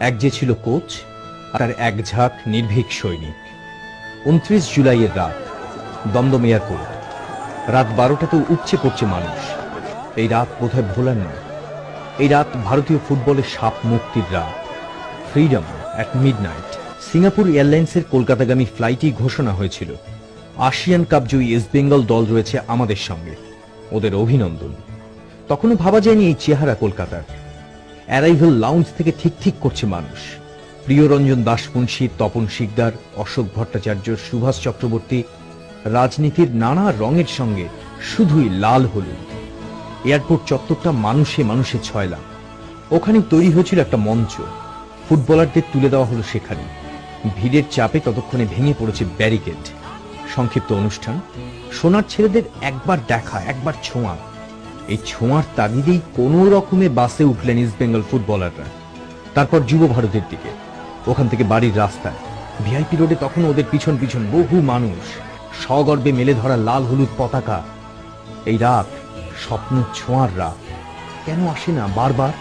এক যে ছিল কোচ আর তার এক ঝাঁক নির্ভীক সৈনিক। উনত্রিশ জুলাইয়ের রাত দমদম এয়ারপোর্ট রাত বারোটাতেও উপচে পড়ছে মানুষ। এই রাত বোধহয় ভোলার নয়। এই রাত ভারতীয় ফুটবলের সাপ মুক্তির রাত। ফ্রিডম অ্যাট মিডনাইট সিঙ্গাপুর এয়ারলাইন্সের কলকাতাগামী ফ্লাইটই ঘোষণা হয়েছিল। আসিয়ান কাপ জয়ী ইস্ট বেঙ্গল দল রয়েছে আমাদের সঙ্গে। ওদের অভিনন্দন। তখনও ভাবা যায়নি এই চেহারা কলকাতার। অ্যারাইভেল লাউঞ্জ থেকে ঠিক ঠিক করছে মানুষ। প্রিয়রঞ্জন দাসমুন্সী তপন শিকদার, অশোক ভট্টাচার্য, সুভাষ চক্রবর্তী রাজনীতির নানা রঙের সঙ্গে শুধুই লাল হলুদ। এয়ারপোর্ট চত্বরটা মানুষে মানুষে ছয়লা ওখানে তৈরি হয়েছিল একটা মঞ্চ। ফুটবলারদের তুলে দেওয়া হলো সেখানে। ভিড়ের চাপে ততক্ষণে ভেঙে পড়েছে ব্যারিকেড। সংক্ষিপ্ত অনুষ্ঠান। সোনার ছেলেদের একবার দেখা, একবার ছোঁয়া। এই ছোঁয়ার তাগিদেই কোনো রকমে বাসে উঠলেন ইস্ট বেঙ্গল ফুটবলাররা তারপর যুব ভারতের দিকে। ওখান থেকে বাড়ির রাস্তায়। ভিআইপি রোডে তখন ওদের পিছন পিছন বহু মানুষ। সগর্বে মেলে ধরা লাল হলুদ পতাকা। এই রাত, স্বপ্ন ছোঁয়ার রাত। কেন আসে না বারবার?